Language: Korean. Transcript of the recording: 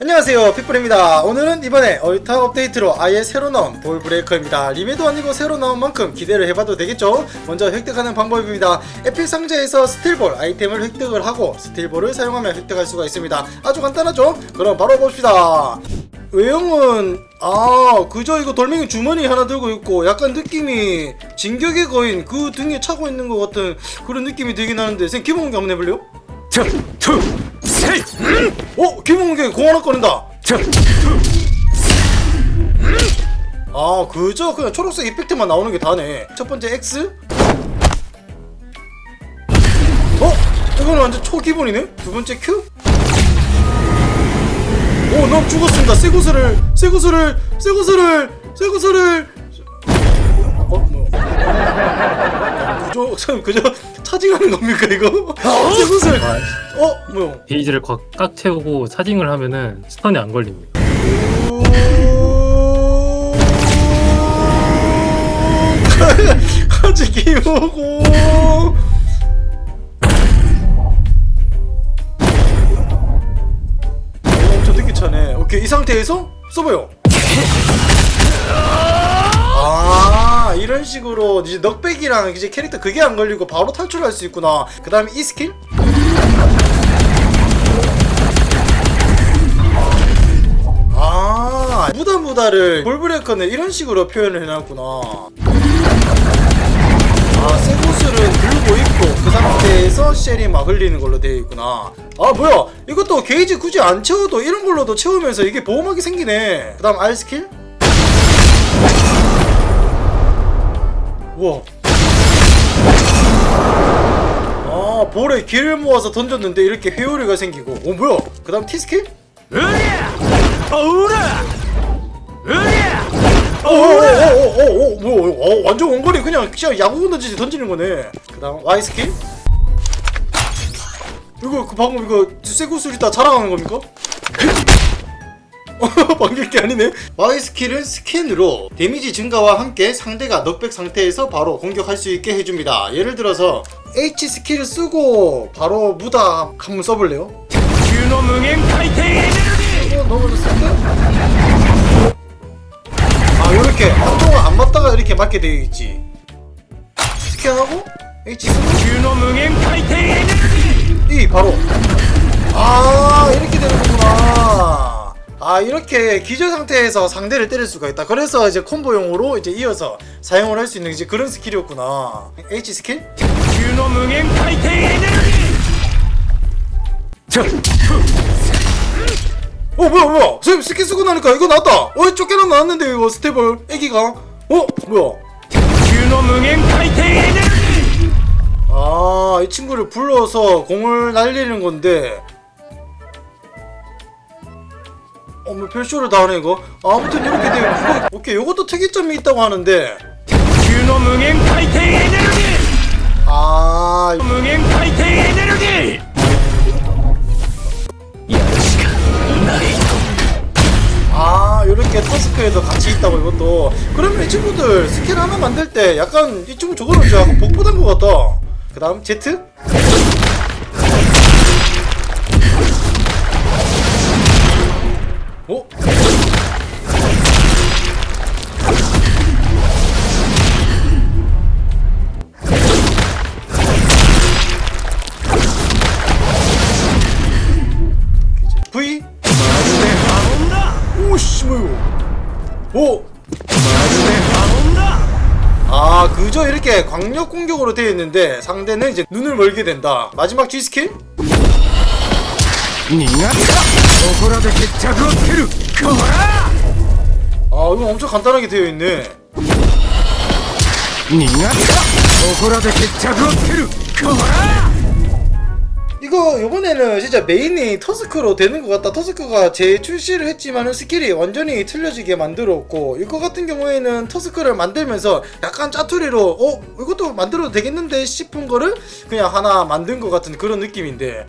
안녕하세요 픽불입니다. 오늘은 이번에 얼타 업데이트로 아예 새로 나온 볼브레이커입니다. 리메도 아니고 새로 나온 만큼 기대를 해봐도 되겠죠? 먼저 획득하는 방법입니다. 에픽 상자에서 스틸볼 아이템을 획득을 하고 스틸볼을 사용하면 획득할 수가 있습니다. 아주 간단하죠? 그럼 바로 봅시다. 외형은 아 그저 이거 돌멩이 주머니 하나 들고 있고 약간 느낌이 진격의 거인 그 등에 차고 있는 것 같은 그런 느낌이 들긴 하는데 선생님 기본기 한번 해볼래요? 자, 투, 셋, 어? 기본기 공 하나 꺼낸다. 자, 투, 아 그저 그냥 초록색 이펙트만 나오는 게 다네. 첫 번째 X. 어? 이거는 완전 초기본이네? 두 번째 Q? 오넌 죽었습니다. 쇠구슬을 쇠구슬을 어? 뭐야 그저 참 그저 차징하는 겁니까 이거? 쇠구슬 어? 뭐야 게이지를 꽉, 꽉 채우고 차징을 하면은 스턴이 안 걸립니다. 같이 끼우고 엄청 늦게 차네 오케이 이 상태에서 써봐요 아 이런 식으로 이제 넉백이랑 이제 캐릭터 그게 안 걸리고 바로 탈출할 수 있구나. 그 다음에 이 스킬? 아 무다 무다를 볼브레이커는 이런 식으로 표현을 해놨구나. 아 쇠구슬은 들고 있고 그 상태에서 쉘이 막 흘리는 걸로 되어 있구나. 아 뭐야? 이것도 게이지 굳이 안 채워도 이런 걸로도 채우면서 이게 보호막이 생기네. 그 다음 R 스킬 우와 아 볼에 길을 모아서 던졌는데 이렇게 회오리가 생기고. 오 뭐야? 그 다음 T 스킬? 으랴, 어우라, 으랴, 오오오오오 뭐야 어, 완전 원거리 그냥 그냥 야구 던지지 던지는 거네. 그 다음 Y 스킬? 이거 그 방금 이거 쇠구슬 있다 자랑하는 겁니까? 반격기 아니네. Y 스킬은 스킬로 데미지 증가와 함께 상대가 넉백 상태에서 바로 공격할 수 있게 해줍니다. 예를 들어서 H 스킬을 쓰고 바로 무다 한번 써볼래요? 어, 넘어졌을까? 아 요렇게 한동안 안 맞다가 이렇게 맞게 되어 있지. 스캔하고 H 쓰고 이 e 바로. 아 이렇게 되는구나. 아 이렇게 기저 상태에서 상대를 때릴 수가 있다. 그래서 이제 콤보용으로 이제 이어서 사용을 할 수 있는 이제 그런 스킬이었구나. H 스킬? 어 뭐야 뭐야? 쌤 스킬 쓰고 나니까 이거 나왔다. 어 쫓겨나 나왔는데 이거 스테이블 애기가. 어 뭐야? 아이 친구를 불러서 공을 날리는 건데. 뭐 어머 별쇼를 다 하네 이거. 아, 아무튼 이렇게 돼요. 오케이 요것도 특이점이 있다고 하는데. 아 아, 요렇게 타스크에도 같이 있다고 이것도. 그러면 이 친구들 스킬 하나 만들 때 약간 이 친구 저거는 진짜 복부단 것 같다 그 다음 Z? 오! 아 그저 이렇게 광력 공격으로 되어 있는데 상대는 이제 눈을 멀게 된다. 마지막 G 스킬? 아 이거 엄청 간단하게 되어 있네. 이거 이번에는 진짜 메인이 터스크로 되는 것 같다. 터스크가 재출시를 했지만은 스킬이 완전히 틀려지게 만들었고 이거 같은 경우에는 터스크를 만들면서 약간 짜투리로 어? 이것도 만들어도 되겠는데 싶은 거를 그냥 하나 만든 것 같은 그런 느낌인데